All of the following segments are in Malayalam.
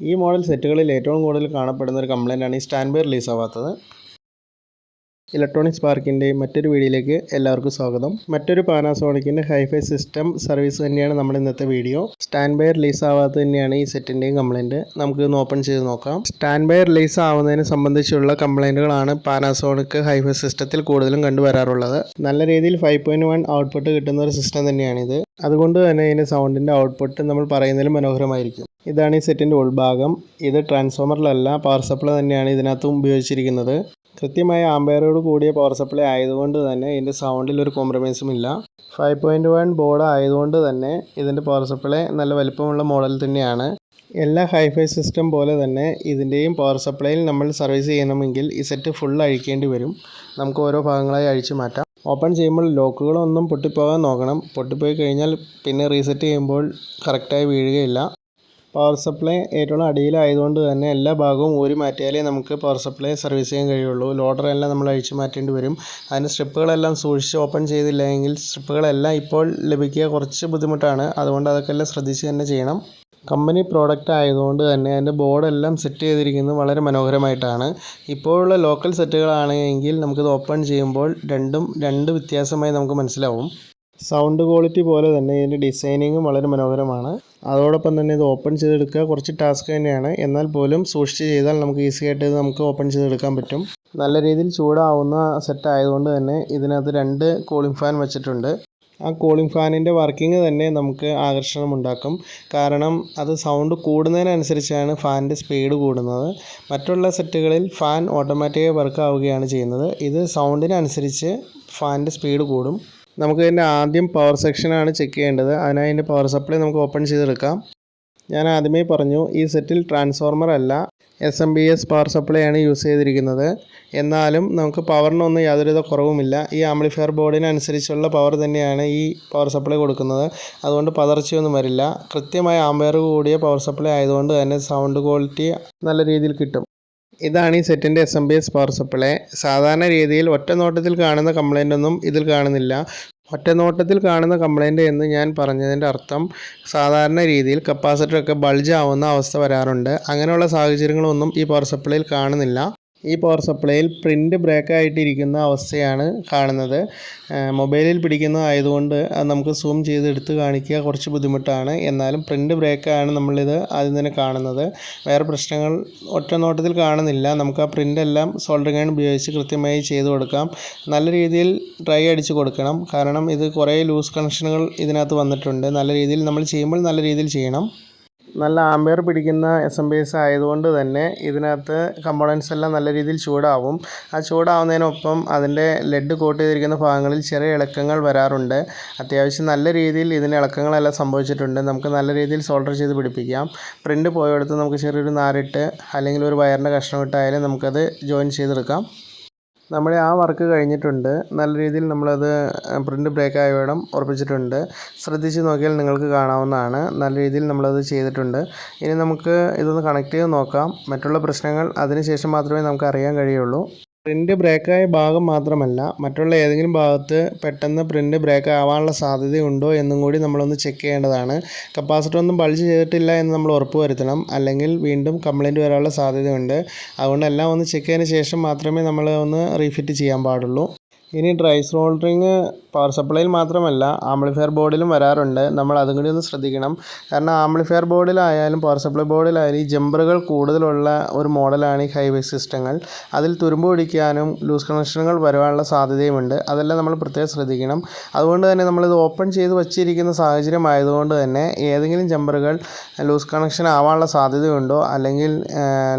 ഈ മോഡൽ സെറ്റുകളിൽ ഏറ്റവും കൂടുതൽ കാണപ്പെടുന്ന ഒരു കംപ്ലൈന്റാണ് ഈ സ്റ്റാൻഡ് ബൈ റിലീസ് ആവാത്തത്. ഇലക്ട്രോണിക്സ് പാർക്കിന്റെ മറ്റൊരു വീഡിയോയിലേക്ക് എല്ലാവർക്കും സ്വാഗതം. മറ്റൊരു പാനാസോണിക്കിന്റെ ഹൈഫൈ സിസ്റ്റം സർവീസ് തന്നെയാണ് നമ്മുടെ ഇന്നത്തെ വീഡിയോ. സ്റ്റാൻഡ് ബൈ റിലീസ് ആവാത്തത് തന്നെയാണ് ഈ സെറ്റിന്റെയും കംപ്ലൈന്റ് നമുക്ക് ഇന്ന് ഓപ്പൺ ചെയ്ത് നോക്കാം. സ്റ്റാൻഡ് ബൈ റിലീസ് ആവുന്നതിനെ സംബന്ധിച്ചുള്ള കംപ്ലൈന്റുകളാണ് പാനാസോണിക് ഹൈഫൈ സിസ്റ്റത്തിൽ കൂടുതലും കണ്ടുവരാറുള്ളത്. നല്ല രീതിയിൽ ഫൈവ് പോയിന്റ് വൺ ഔട്ട്പുട്ട് കിട്ടുന്ന ഒരു സിസ്റ്റം തന്നെയാണിത്. അതുകൊണ്ട് തന്നെ ഇതിന്റെ സൗണ്ടിന്റെ ഔട്ട്പുട്ട് നമ്മൾ പറയുന്നതിലും മനോഹരമായിരിക്കും. ഇതാണ് ഈ സെറ്റിന്റെ ഉൾഭാഗം. ഇത് ട്രാൻസ്ഫോമറിലല്ല പവർ സപ്ലൈ തന്നെയാണ് ഇതിനകത്തും ഉപയോഗിച്ചിരിക്കുന്നത്. കൃത്യമായ ആമ്പയറോട് കൂടിയ പവർ സപ്ലൈ ആയതുകൊണ്ട് തന്നെ ഇതിന്റെ സൗണ്ടിൽ ഒരു കോംപ്രമൈസും ഇല്ല. ഫൈവ് പോയിന്റ് വൺ ബോർഡ് ആയതുകൊണ്ട് തന്നെ ഇതിന്റെ പവർ സപ്ലൈ നല്ല വലിപ്പമുള്ള മോഡൽ തന്നെയാണ്. എല്ലാ ഹൈഫൈ സിസ്റ്റം പോലെ തന്നെ ഇതിന്റെയും പവർ സപ്ലൈയിൽ നമ്മൾ സർവീസ് ചെയ്യണമെങ്കിൽ ഈ സെറ്റ് ഫുൾ അഴിക്കേണ്ടി വരും. നമുക്ക് ഓരോ ഭാഗങ്ങളായി അഴിച്ചു മാറ്റാം. ഓപ്പൺ ചെയ്യുമ്പോൾ ലോക്കുകളൊന്നും പൊട്ടിപ്പോകാൻ നോക്കണം. പൊട്ടിപ്പോയി കഴിഞ്ഞാൽ പിന്നെ റീസെറ്റ് ചെയ്യുമ്പോൾ കറക്റ്റായി വീഴുകയില്ല. പവർ സപ്ലൈ ഏറ്റവും അടിയിലായതുകൊണ്ട് തന്നെ എല്ലാ ഭാഗവും ഊരി മാറ്റിയാലേ നമുക്ക് പവർ സപ്ലൈ സർവീസ് ചെയ്യാൻ കഴിയുള്ളൂ. ലോഡറെല്ലാം നമ്മൾ അഴിച്ചു മാറ്റേണ്ടി വരും. അതിന് സ്ട്രിപ്പുകളെല്ലാം സൂക്ഷിച്ച് ഓപ്പൺ ചെയ്തില്ലെങ്കിൽ സ്ട്രിപ്പുകളെല്ലാം ഇപ്പോൾ ലഭിക്കുക കുറച്ച് ബുദ്ധിമുട്ടാണ്. അതുകൊണ്ട് അതൊക്കെ എല്ലാം ശ്രദ്ധിച്ച് തന്നെ ചെയ്യണം. കമ്പനി പ്രോഡക്റ്റ് ആയതുകൊണ്ട് തന്നെ അതിന്റെ ബോർഡെല്ലാം സെറ്റ് ചെയ്തിരിക്കുന്നത് വളരെ മനോഹരമായിട്ടാണ്. ഇപ്പോഴുള്ള ലോക്കൽ സെറ്റുകളാണെങ്കിൽ നമുക്കിത് ഓപ്പൺ ചെയ്യുമ്പോൾ രണ്ടും രണ്ട് വ്യത്യാസമായി നമുക്ക് മനസ്സിലാവും. സൗണ്ട് ക്വാളിറ്റി പോലെ തന്നെ ഇതിന്റെ ഡിസൈനിങ്ങും വളരെ മനോഹരമാണ്. അതോടൊപ്പം തന്നെ ഇത് ഓപ്പൺ ചെയ്തെടുക്കുക കുറച്ച് ടാസ്ക് തന്നെയാണ്. എന്നാൽ പോലും സൂക്ഷിച്ച് ചെയ്താൽ നമുക്ക് ഈസി ആയിട്ട് ഇത് നമുക്ക് ഓപ്പൺ ചെയ്തെടുക്കാൻ പറ്റും. നല്ല രീതിയിൽ ചൂടാവുന്ന സെറ്റ് ആയതുകൊണ്ട് തന്നെ ഇതിനകത്ത് രണ്ട് കൂളിംഗ് ഫാൻ വെച്ചിട്ടുണ്ട്. ആ കൂളിംഗ് ഫാനിന്റെ വർക്കിംഗ് തന്നെ നമുക്ക് ആകർഷണമുണ്ടാക്കും കാരണം അത് സൗണ്ട് കൂടുന്നതിനനുസരിച്ചാണ് ഫാനിന്റെ സ്പീഡ് കൂടുന്നത്. മറ്റുള്ള സെറ്റുകളിൽ ഫാൻ ഓട്ടോമാറ്റിക്കായി വർക്ക് ആവുകയാണ് ചെയ്യുന്നത്. ഇത് സൗണ്ടിനനുസരിച്ച് ഫാനിന്റെ സ്പീഡ് കൂടും. നമുക്ക് ഇതിന്റെ ആദ്യം പവർ സെക്ഷനാണ് ചെക്ക് ചെയ്യേണ്ടത്. അതിനായി ഇതിന്റെ പവർ സപ്ലൈ നമുക്ക് ഓപ്പൺ ചെയ്തെടുക്കാം. ഞാൻ ആദ്യമേ പറഞ്ഞു ഈ സെറ്റിൽ ട്രാൻസ്ഫോർമർ അല്ല S M B S power supply ആണ് യൂസ് ചെയ്തിരിക്കുന്നത്. എന്നാലും നമുക്ക് പവറിനൊന്നും യാതൊരുവിധ കുറവുമില്ല. ഈ ആംപ്ലിഫയർ ബോർഡിനനുസരിച്ചുള്ള പവർ തന്നെയാണ് ഈ പവർ സപ്ലൈ കൊടുക്കുന്നത്. അതുകൊണ്ട് പതർച്ചയൊന്നും വരില്ല. കൃത്യമായ ആമ്പയർ കൂടിയ പവർ സപ്ലൈ ആയതുകൊണ്ട് തന്നെ സൗണ്ട് ക്വാളിറ്റി നല്ല രീതിയിൽ കിട്ടും. ഇതാണ് ഈ സെറ്റിന്റെ S M B S power supply സാധാരണ രീതിയിൽ ഒറ്റ നോട്ടത്തിൽ കാണുന്ന കംപ്ലൈന്റ് ഒന്നും ഇതിൽ കാണുന്നില്ല. ഒറ്റ നോട്ടത്തിൽ കാണുന്ന കംപ്ലൈന്റ് എന്ന് ഞാൻ പറഞ്ഞതിന്റെ അർത്ഥം സാധാരണ രീതിയിൽ കപ്പാസിറ്ററൊക്കെ ബൾജ് ആവുന്ന അവസ്ഥ വരാറുണ്ട്. അങ്ങനെയുള്ള സാഹചര്യങ്ങളൊന്നും ഈ പവർ സപ്ലൈയിൽ കാണുന്നില്ല. ഈ പവർ സപ്ലൈയിൽ പ്രിന്റ് ബ്രേക്ക് ആയിട്ടിരിക്കുന്ന അവസ്ഥയാണ് കാണുന്നത്. മൊബൈലിൽ പിടിക്കുന്നതായതുകൊണ്ട് അത് നമുക്ക് സൂം ചെയ്ത് എടുത്ത് കാണിക്കുക കുറച്ച് ബുദ്ധിമുട്ടാണ്. എന്നാലും പ്രിന്റ് ബ്രേക്കാണ് നമ്മളിത് ആദ്യം തന്നെ കാണുന്നത്. വേറെ പ്രശ്നങ്ങൾ ഒറ്റ നോട്ടത്തിൽ കാണുന്നില്ല. നമുക്ക് ആ പ്രിന്റ് എല്ലാം സോൾഡറിംഗ് ഉപയോഗിച്ച് കൃത്യമായി ചെയ്ത് കൊടുക്കാം. നല്ല രീതിയിൽ ഡ്രൈ അടിച്ച് കൊടുക്കണം. കാരണം ഇത് കുറേ ലൂസ് കണക്ഷനുകൾ ഇതിനകത്ത് വന്നിട്ടുണ്ട്. നല്ല രീതിയിൽ നമ്മൾ ചെയ്യുമ്പോൾ നല്ല രീതിയിൽ ചെയ്യണം. നല്ല ആംബിയർ പിടിക്കുന്ന എസ് എം ബി ആയതുകൊണ്ട് തന്നെ ഇതിനകത്ത് കമ്പോണൻസ് എല്ലാം നല്ല രീതിയിൽ ചൂടാവും. ആ ചൂടാവുന്നതിനൊപ്പം അതിന്റെ ലെഡ് കോട്ട് ചെയ്തിരിക്കുന്ന ഭാഗങ്ങളിൽ ചെറിയ ഇളക്കങ്ങൾ വരാറുണ്ട്. അത്യാവശ്യം നല്ല രീതിയിൽ ഇതിന് ഇളക്കങ്ങളെല്ലാം സംഭവിച്ചിട്ടുണ്ട്. നമുക്ക് നല്ല രീതിയിൽ സോൾഡർ ചെയ്ത് പിടിപ്പിക്കാം. പ്രിന്റ് പോയെടുത്ത് നമുക്ക് ചെറിയൊരു നാരിട്ട് അല്ലെങ്കിൽ ഒരു വയറിന്റെ കഷ്ണം ഇട്ടായാലും നമുക്കത് ജോയിൻ ചെയ്തെടുക്കാം. നമ്മുടെ ആ വർക്ക് കഴിഞ്ഞിട്ടുണ്ട്. നല്ല രീതിയിൽ നമ്മളത് പ്രിന്റ് ബ്രേക്ക് ആയ ഇടം ഉറപ്പിച്ചിട്ടുണ്ട്. ശ്രദ്ധിച്ച് നോക്കിയാൽ നിങ്ങൾക്ക് കാണാവുന്നതാണ്. നല്ല രീതിയിൽ നമ്മളത് ചെയ്തിട്ടുണ്ട്. ഇനി നമുക്ക് ഇതൊന്ന് കണക്ട് ചെയ്ത് നോക്കാം. മറ്റുള്ള പ്രശ്നങ്ങൾ അതിന് ശേഷം മാത്രമേ നമുക്ക് അറിയാൻ കഴിയുള്ളൂ. പ്രിന്റ് ബ്രേക്കായ ഭാഗം മാത്രമല്ല മറ്റുള്ള ഏതെങ്കിലും ഭാഗത്ത് പെട്ടെന്ന് പ്രിന്റ് ബ്രേക്ക് ആവാനുള്ള സാധ്യതയുണ്ടോ എന്നും കൂടി നമ്മളൊന്ന് ചെക്ക് ചെയ്യേണ്ടതാണ്. കപ്പാസിറ്റർ ഒന്നും ബൾജ് ചെയ്തിട്ടില്ല എന്ന് നമ്മൾ ഉറപ്പ് വരുത്തണം. അല്ലെങ്കിൽ വീണ്ടും കംപ്ലൈന്റ് വരാനുള്ള സാധ്യതയുണ്ട്. അതുകൊണ്ട് എല്ലാം ഒന്ന് ചെക്ക് ചെയ്തതിന് ശേഷം മാത്രമേ നമ്മൾ ഒന്ന് റീഫിറ്റ് ചെയ്യാൻ പാടുള്ളൂ. ഇനി ഡ്രൈ സോൾഡറിങ് പവർ സപ്ലൈയിൽ മാത്രമല്ല ആംപ്ലിഫയർ ബോർഡിലും വരാറുണ്ട്. നമ്മൾ അതും കൂടി ഒന്ന് ശ്രദ്ധിക്കണം. കാരണം ആംപ്ലിഫയർ ബോർഡിലായാലും പവർ സപ്ലൈ ബോർഡിലായാലും ഈ ജമ്പറുകൾ കൂടുതലുള്ള ഒരു മോഡലാണ് ഈ ഹൈവേ സിസ്റ്റങ്ങൾ അതിൽ തുരുമ്പ് പിടിക്കാനും ലൂസ് കണക്ഷനുകൾ വരുവാനുള്ള സാധ്യതയുമുണ്ട്. അതെല്ലാം നമ്മൾ പ്രത്യേകം ശ്രദ്ധിക്കണം. അതുകൊണ്ട് തന്നെ നമ്മളിത് ഓപ്പൺ ചെയ്ത് വച്ചിരിക്കുന്ന സാഹചര്യം ആയതുകൊണ്ട് തന്നെ ഏതെങ്കിലും ജമ്പറുകൾ ലൂസ് കണക്ഷൻ ആവാനുള്ള സാധ്യതയുണ്ടോ? അല്ലെങ്കിൽ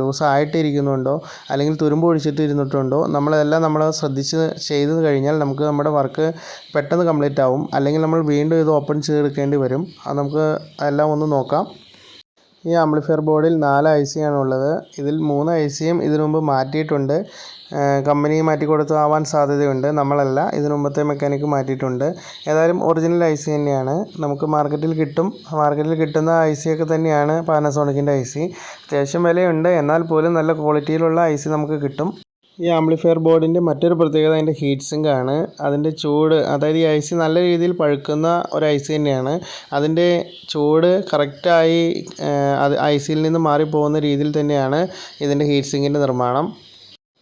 ലൂസ് ആയിട്ടിരിക്കുന്നുണ്ടോ? അല്ലെങ്കിൽ തുരുമ്പ് പിടിച്ചിട്ട് ഇരുന്നിട്ടുണ്ടോ നമ്മളതെല്ലാം നമ്മൾ ശ്രദ്ധിച്ച് ചെയ്ത് കഴിഞ്ഞാൽ നമുക്ക് നമ്മുടെ വർക്ക് പെട്ടെന്ന് കംപ്ലീറ്റ് ആവും. അല്ലെങ്കിൽ നമ്മൾ വീണ്ടും ഇത് ഓപ്പൺ ചെയ്തെടുക്കേണ്ടി വരും. അത് നമുക്ക് എല്ലാം ഒന്ന് നോക്കാം. ഈ ആംപ്ലിഫയർ ബോർഡിൽ നാല് ഐ സി ആണുള്ളത് ഇതിൽ മൂന്ന് ഐ സിയും ഇതിനു മുമ്പ് മാറ്റിയിട്ടുണ്ട്. കമ്പനി മാറ്റി കൊടുത്താവാൻ സാധ്യതയുണ്ട്. നമ്മളല്ല ഇതിനു മുമ്പത്തെ മെക്കാനിക്ക് മാറ്റിയിട്ടുണ്ട്. ഏതായാലും ഒറിജിനൽ ഐ സി തന്നെയാണ്. നമുക്ക് മാർക്കറ്റിൽ കിട്ടും. മാർക്കറ്റിൽ കിട്ടുന്ന ഐ സി ഒക്കെ തന്നെയാണ് പാനസോണിക്കിന്റെ ഐ സി അത്യാവശ്യം വിലയുണ്ട്. എന്നാൽ പോലും നല്ല ക്വാളിറ്റിയിലുള്ള ഐ സി നമുക്ക് കിട്ടും. ഈ ആംപ്ലിഫയർ ബോർഡിന്റെ മറ്റൊരു പ്രത്യേകത അതിന്റെ ഹീറ്റ് സിങ്ക് ആണ്. അതിന്റെ ചൂട് അതായത് ഈ ഐസി നല്ല രീതിയിൽ പഴുക്കുന്ന ഒരു ഐസി തന്നെയാണ്. അതിന്റെ ചൂട് കറക്റ്റായി അത് ഐസിയിൽ നിന്ന് മാറിപ്പോകുന്ന രീതിയിൽ തന്നെയാണ് ഇതിന്റെ ഹീറ്റ് സിങ്കിന്റെ നിർമ്മാണം.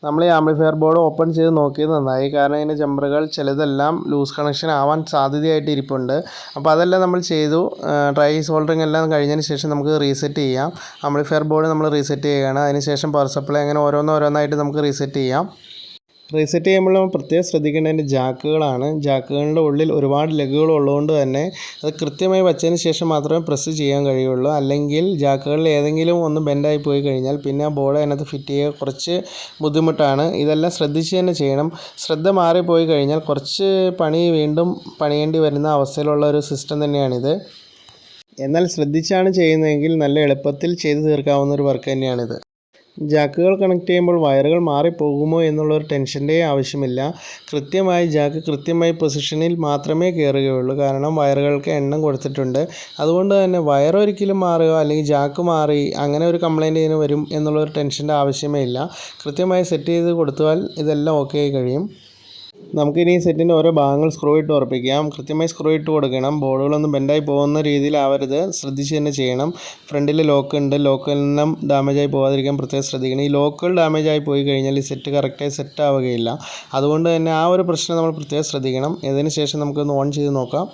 നമ്മൾ ഈ ആംപ്ലിഫയർ ബോർഡ് ഓപ്പൺ ചെയ്ത് നോക്കിയത് നന്നായി. കാരണം ഇതിന്റെ ജമ്പറുകൾ ചിലതെല്ലാം ലൂസ് കണക്ഷൻ ആവാൻ സാധ്യതയായിട്ട് ഇരിപ്പുണ്ട്. അപ്പോൾ അതെല്ലാം നമ്മൾ ചെയ്തു. ഡ്രൈ സോൾഡറിങ് എല്ലാം കഴിഞ്ഞതിന് ശേഷം നമുക്ക് റീസെറ്റ് ചെയ്യാം. ആംപ്ലിഫയർ ബോർഡ് നമ്മൾ റീസെറ്റ് ചെയ്യുകയാണ്. അതിന് ശേഷം പവർ സപ്ലൈ അങ്ങനെ ഓരോന്നോരോന്നായിട്ട് നമുക്ക് റീസെറ്റ് ചെയ്യാം. റീസെറ്റ് ചെയ്യുമ്പോൾ നമ്മൾ പ്രത്യേകം ശ്രദ്ധിക്കേണ്ടതിന്റെ ജാക്കുകളാണ്. ജാക്കുകളുടെ ഉള്ളിൽ ഒരുപാട് ലഗുകൾ ഉള്ളതുകൊണ്ട് തന്നെ അത് കൃത്യമായി വച്ചതിന് ശേഷം മാത്രമേ പ്രസ് ചെയ്യാൻ കഴിയുള്ളൂ. അല്ലെങ്കിൽ ജാക്കുകളിൽ ഏതെങ്കിലും ഒന്ന് ബെൻഡായി പോയി കഴിഞ്ഞാൽ പിന്നെ ആ ബോർഡ് അതിനകത്ത് ഫിറ്റ് ചെയ്യുക കുറച്ച് ബുദ്ധിമുട്ടാണ്. ഇതെല്ലാം ശ്രദ്ധിച്ച് തന്നെ ചെയ്യണം. ശ്രദ്ധ മാറിപ്പോയി കഴിഞ്ഞാൽ കുറച്ച് പണി വീണ്ടും പണിയേണ്ടി വരുന്ന അവസ്ഥയിലുള്ള ഒരു സിസ്റ്റം തന്നെയാണിത്. എന്നാൽ ശ്രദ്ധിച്ചാണ് ചെയ്യുന്നതെങ്കിൽ നല്ല എളുപ്പത്തിൽ ചെയ്തു തീർക്കാവുന്ന ഒരു വർക്ക് തന്നെയാണിത്. ജാക്കുകൾ കണക്ട് ചെയ്യുമ്പോൾ വയറുകൾ മാറിപ്പോകുമോ എന്നുള്ള ഒരു ടെൻഷന്റെ ആവശ്യമില്ല. കൃത്യമായി ജാക്ക് കൃത്യമായി പൊസിഷനിൽ മാത്രമേ കയറുകയുള്ളൂ കാരണം വയറുകൾക്ക് എണ്ണം കൊടുത്തിട്ടുണ്ട്. അതുകൊണ്ട് തന്നെ വയർ ഒരിക്കലും മാറുക അല്ലെങ്കിൽ ജാക്ക് മാറി അങ്ങനെ ഒരു കംപ്ലൈന്റ് ഇതിന് വരും എന്നുള്ള ഒരു ടെൻഷന്റെ ആവശ്യമേ ഇല്ല. കൃത്യമായി സെറ്റ് ചെയ്ത് കൊടുത്താൽ ഇതെല്ലാം ഓക്കെ ആയി കഴിയും. നമുക്കിനി സെറ്റിന്റെ ഓരോ ഭാഗങ്ങൾ സ്ക്രൂ ഇട്ട് ഉറപ്പിക്കാം. കൃത്യമായി സ്ക്രൂ ഇട്ട് കൊടുക്കണം. ബോർഡുകളൊന്നും ബെൻഡായി പോകുന്ന രീതിയിലാവരുത് ശ്രദ്ധിച്ച് തന്നെ ചെയ്യണം. ഫ്രണ്ടിൽ ലോക്ക് ഉണ്ട്. ലോക്കെല്ലാം ഡാമേജായി പോകാതിരിക്കാൻ പ്രത്യേകം ശ്രദ്ധിക്കണം. ഈ ലോക്കുകൾ ആയി പോയി കഴിഞ്ഞാൽ ഈ സെറ്റ് കറക്റ്റായി സെറ്റ് ആവുകയില്ല. അതുകൊണ്ട് തന്നെ ആ ഒരു പ്രശ്നം നമ്മൾ പ്രത്യേകം ശ്രദ്ധിക്കണം. ഇതിന് ശേഷം നമുക്കൊന്ന് ഓൺ ചെയ്ത് നോക്കാം.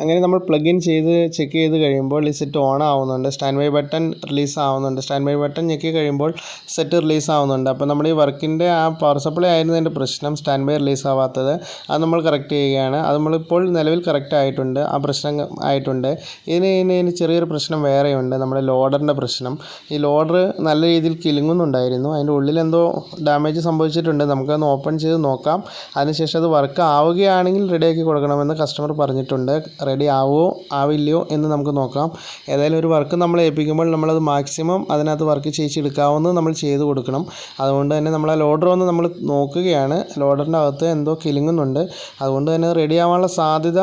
അങ്ങനെ നമ്മൾ പ്ലഗ് ഇൻ ചെയ്ത് ചെക്ക് ചെയ്ത് കഴിയുമ്പോൾ ഈ സെറ്റ് ഓൺ ആവുന്നുണ്ട്. സ്റ്റാൻഡ് ബൈ ബട്ടൺ റിലീസ് ആവുന്നുണ്ട്. സ്റ്റാൻഡ് ബൈ ബട്ടൺ ഞെക്കി കഴിയുമ്പോൾ സെറ്റ് റിലീസ് ആവുന്നുണ്ട്. അപ്പോൾ നമ്മുടെ ഈ വർക്കിന്റെ ആ പവർ സപ്ലൈ ആയിരുന്നതിന്റെ പ്രശ്നം സ്റ്റാൻഡ് ബൈ റിലീസ് ആവാത്തത് അത് നമ്മൾ കറക്റ്റ് ചെയ്യുകയാണ്. അത് നമ്മളിപ്പോൾ നിലവിൽ കറക്റ്റ് ആയിട്ടുണ്ട്. ആ പ്രശ്നം ആയിട്ടുണ്ട്. ഇതിന് ഇതിന് ചെറിയൊരു പ്രശ്നം വേറെയുണ്ട്. നമ്മുടെ ലോഡറിന്റെ പ്രശ്നം. ഈ ലോഡർ നല്ല രീതിയിൽ കിലുങ്ങുന്നുണ്ടായിരുന്നു. അതിന്റെ ഉള്ളിൽ എന്തോ ഡാമേജ് സംഭവിച്ചിട്ടുണ്ട്. നമുക്കൊന്ന് ഓപ്പൺ ചെയ്ത് നോക്കാം. അതിനുശേഷം അത് വർക്ക് ആവുകയാണെങ്കിൽ റെഡിയാക്കി കൊടുക്കണമെന്ന് കസ്റ്റമർ പറഞ്ഞിട്ടുണ്ട്. റെഡി ആവുമോ ആവില്ലയോ എന്ന് നമുക്ക് നോക്കാം. ഏതായാലും ഒരു വർക്ക് നമ്മൾ ഏൽപ്പിക്കുമ്പോൾ നമ്മളത് മാക്സിമം അതിനകത്ത് വർക്ക് ചെയ്യിച്ചെടുക്കാവുന്നത് നമ്മൾ ചെയ്ത് കൊടുക്കണം. അതുകൊണ്ട് തന്നെ നമ്മൾ ആ ലോഡർ ഒന്ന് നമ്മൾ നോക്കുകയാണ്. ലോഡറിന്റെ അകത്ത് എന്തോ കിലുങ്ങുന്നുണ്ട്. അതുകൊണ്ട് തന്നെ റെഡി ആവാനുള്ള സാധ്യത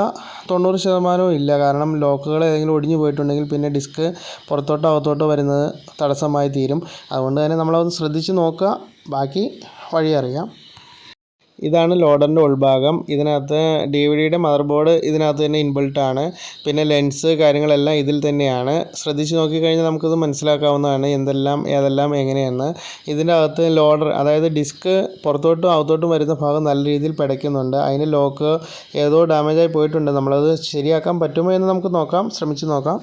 തൊണ്ണൂറ് ശതമാനവും ഇല്ല. കാരണം ലോക്കുകൾ ഏതെങ്കിലും ഒടിഞ്ഞു പോയിട്ടുണ്ടെങ്കിൽ പിന്നെ ഡിസ്ക് പുറത്തോട്ടോ അകത്തോട്ടോ വരുന്നത് തടസ്സമായി തീരും. അതുകൊണ്ട് തന്നെ നമ്മളതൊന്ന് ശ്രദ്ധിച്ച് നോക്കുക. ബാക്കി വഴി അറിയാം. ഇതാണ് ലോഡറിന്റെ ഉൾഭാഗം. ഇതിനകത്ത് ഡി വി ഡിയുടെ മദർ ബോർഡ് ഇതിനകത്ത് തന്നെ ഇൻബിൾട്ട് ആണ്. പിന്നെ ലെൻസ് കാര്യങ്ങളെല്ലാം ഇതിൽ തന്നെയാണ്. ശ്രദ്ധിച്ച് നോക്കിക്കഴിഞ്ഞാൽ നമുക്കിത് മനസ്സിലാക്കാവുന്നതാണ് എന്തെല്ലാം ഏതെല്ലാം എങ്ങനെയെന്ന്. ഇതിന്റെ അകത്ത് ലോഡർ അതായത് ഡിസ്ക് പുറത്തോട്ടും അകത്തോട്ടും വരുന്ന ഭാഗം നല്ല രീതിയിൽ പിടയ്ക്കുന്നുണ്ട്. അതിന് ലോക്ക് ഏതോ ഡാമേജായി പോയിട്ടുണ്ട്. നമ്മളത് ശരിയാക്കാൻ പറ്റുമോ എന്ന് നമുക്ക് നോക്കാം. ശ്രമിച്ച് നോക്കാം.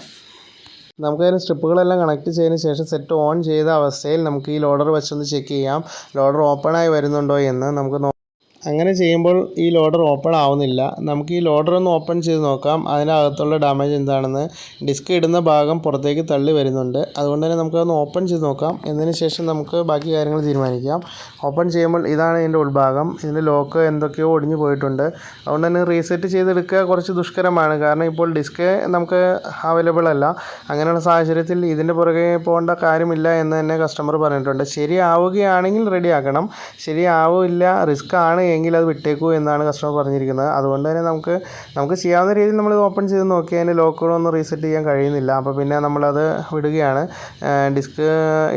നമുക്കതിന് സ്ട്രിപ്പുകളെല്ലാം കണക്ട് ചെയ്തതിന് ശേഷം സെറ്റ് ഓൺ ചെയ്ത അവസ്ഥയിൽ നമുക്ക് ഈ ലോഡർ വെച്ചൊന്ന് ചെക്ക് ചെയ്യാം. ലോഡർ ഓപ്പണായി വരുന്നുണ്ടോ എന്ന് നമുക്ക് അങ്ങനെ ചെയ്യുമ്പോൾ ഈ ലോഡർ ഓപ്പൺ ആവുന്നില്ല. നമുക്ക് ഈ ലോഡർ ഒന്ന് ഓപ്പൺ ചെയ്ത് നോക്കാം. അതിനകത്തുള്ള ഡാമേജ് എന്താണെന്ന്. ഡിസ്ക് ഇടുന്ന ഭാഗം പുറത്തേക്ക് തള്ളി വരുന്നുണ്ട്. അതുകൊണ്ട് തന്നെ നമുക്കതൊന്ന് ഓപ്പൺ ചെയ്ത് നോക്കാം. എന്നതിന് ശേഷം നമുക്ക് ബാക്കി കാര്യങ്ങൾ തീരുമാനിക്കാം. ഓപ്പൺ ചെയ്യുമ്പോൾ ഇതാണ് ഇതിന്റെ ഉൾഭാഗം. ഇതിന്റെ ലോക്ക് എന്തൊക്കെയോ ഒടിഞ്ഞു പോയിട്ടുണ്ട്. അതുകൊണ്ട് തന്നെ റീസെറ്റ് ചെയ്തെടുക്കുക കുറച്ച് ദുഷ്കരമാണ്. കാരണം ഇപ്പോൾ ഡിസ്ക് നമുക്ക് അവൈലബിൾ അല്ല. അങ്ങനെയുള്ള സാഹചര്യത്തിൽ ഇതിന്റെ പുറകെ പോകേണ്ട കാര്യമില്ല എന്ന് തന്നെ കസ്റ്റമർ പറഞ്ഞിട്ടുണ്ട്. ശരിയാവുകയാണെങ്കിൽ റെഡിയാക്കണം. ശരിയാവില്ല റിസ്ക് ആണ് എങ്കിൽ അത് വിട്ടേക്കൂ എന്നാണ് കസ്റ്റമർ പറഞ്ഞിരിക്കുന്നത്. അതുകൊണ്ട് തന്നെ നമുക്ക് നമുക്ക് ചെയ്യാവുന്ന രീതിയിൽ നമ്മൾ ഓപ്പൺ ചെയ്ത് നോക്കി അതിന്റെ ലോക്കുകളൊന്നും റീസെറ്റ് ചെയ്യാൻ കഴിയുന്നില്ല. അപ്പോൾ പിന്നെ നമ്മളത് വിടുകയാണ്. ഡിസ്ക്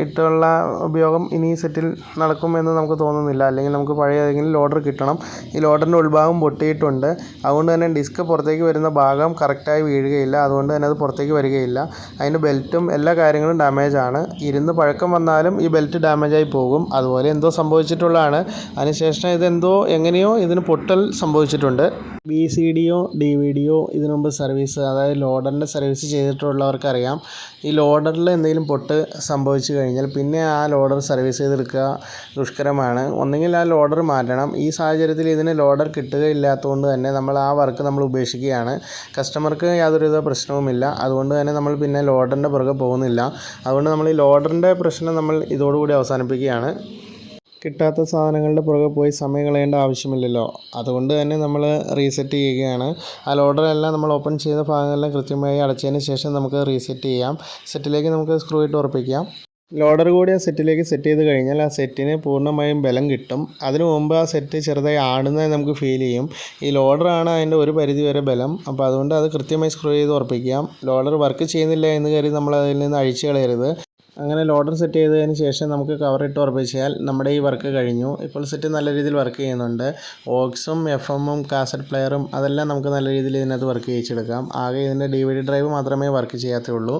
ഇട്ടുള്ള ഉപയോഗം ഇനി സെറ്റിൽ നടക്കുമെന്ന് നമുക്ക് തോന്നുന്നില്ല. അല്ലെങ്കിൽ നമുക്ക് പഴയ ഏതെങ്കിലും ലോഡർ കിട്ടണം. ഈ ലോഡറിന്റെ ഉൾഭാഗം പൊട്ടിയിട്ടുണ്ട്. അതുകൊണ്ട് തന്നെ ഡിസ്ക് പുറത്തേക്ക് വരുന്ന ഭാഗം കറക്റ്റായി വീഴുകയില്ല. അതുകൊണ്ട് തന്നെ അത് പുറത്തേക്ക് വരികയില്ല. അതിന്റെ ബെൽറ്റും എല്ലാ കാര്യങ്ങളും ഡാമേജ് ആണ്. ഇരുന്ന് പഴക്കം വന്നാലും ഈ ബെൽറ്റ് ഡാമേജായി പോകും. അതുപോലെ എന്തോ സംഭവിച്ചിട്ടുള്ളതാണ്. അതിനുശേഷം ഇതെന്തോ എങ്ങനെയോ ഇതിന് പൊട്ടൽ സംഭവിച്ചിട്ടുണ്ട്. ബി സി ഡിയോ ഡി വി ഡിയോ ഇതിനു മുമ്പ് സർവീസ് അതായത് ലോഡറിന്റെ സർവീസ് ചെയ്തിട്ടുള്ളവർക്കറിയാം. ഈ ലോഡറിൽ എന്തെങ്കിലും പൊട്ട് സംഭവിച്ചു കഴിഞ്ഞാൽ പിന്നെ ആ ലോഡർ സർവീസ് ചെയ്തെടുക്കുക ദുഷ്കരമാണ്. ഒന്നുകിൽ ആ ലോഡർ മാറ്റണം. ഈ സാഹചര്യത്തിൽ ഇതിന് ലോഡർ കിട്ടുകയില്ലാത്തതുകൊണ്ട് തന്നെ നമ്മൾ ആ വർക്ക് നമ്മൾ ഉപേക്ഷിക്കുകയാണ്. കസ്റ്റമർക്ക് യാതൊരുവിധ പ്രശ്നവുമില്ല. അതുകൊണ്ട് തന്നെ നമ്മൾ പിന്നെ ലോഡറിന്റെ പുറകെ പോകുന്നില്ല. അതുകൊണ്ട് നമ്മൾ ഈ ലോഡറിന്റെ പ്രശ്നം നമ്മൾ ഇതോടുകൂടി അവസാനിപ്പിക്കുകയാണ്. കിട്ടാത്ത സാധനങ്ങളുടെ പുറകെ പോയി സമയം കളയേണ്ട ആവശ്യമില്ലല്ലോ. അതുകൊണ്ട് തന്നെ നമ്മൾ റീസെറ്റ് ചെയ്യുകയാണ്. ആ ലോഡറെല്ലാം നമ്മൾ ഓപ്പൺ ചെയ്ത ഭാഗങ്ങളെല്ലാം കൃത്യമായി അടച്ചതിന് ശേഷം നമുക്ക് റീസെറ്റ് ചെയ്യാം. സെറ്റിലേക്ക് നമുക്ക് സ്ക്രൂ ഇട്ട് ഉറപ്പിക്കാം. ലോഡർ കൂടി ആ സെറ്റിലേക്ക് സെറ്റ് ചെയ്ത് കഴിഞ്ഞാൽ ആ സെറ്റിന് പൂർണമായും ബലം കിട്ടും. അതിനു മുമ്പ് ആ സെറ്റ് ചെറുതായി ആടുന്നതായി നമുക്ക് ഫീൽ ചെയ്യും. ഈ ലോഡറാണ് അതിന്റെ ഒരു പരിധി വരെ ബലം. അപ്പോൾ അതുകൊണ്ട് അത് കൃത്യമായി സ്ക്രൂ ചെയ്ത് ഉറപ്പിക്കാം. ലോഡർ വർക്ക് ചെയ്യുന്നില്ല എന്ന് കരുതി നമ്മൾ അതിൽ നിന്ന് അഴിച്ചു കളയരുത്. അങ്ങനെ ലോഡർ സെറ്റ് ചെയ്തതിന് ശേഷം നമുക്ക് കവർ ഇട്ട് ഉറപ്പിച്ചാൽ നമ്മുടെ ഈ വർക്ക് കഴിഞ്ഞു. ഇപ്പോൾ സെറ്റ് നല്ല രീതിയിൽ വർക്ക് ചെയ്യുന്നുണ്ട്. ഓക്സും എഫ് എമ്മും കാസറ്റ് പ്ലെയറും അതെല്ലാം നമുക്ക് നല്ല രീതിയിൽ ഇതിനകത്ത് വർക്ക് ചെയ്യിച്ചെടുക്കാം. ആകെ ഇതിന്റെ ഡി വി ഡി ഡ്രൈവ് മാത്രമേ വർക്ക് ചെയ്യാത്തുള്ളൂ.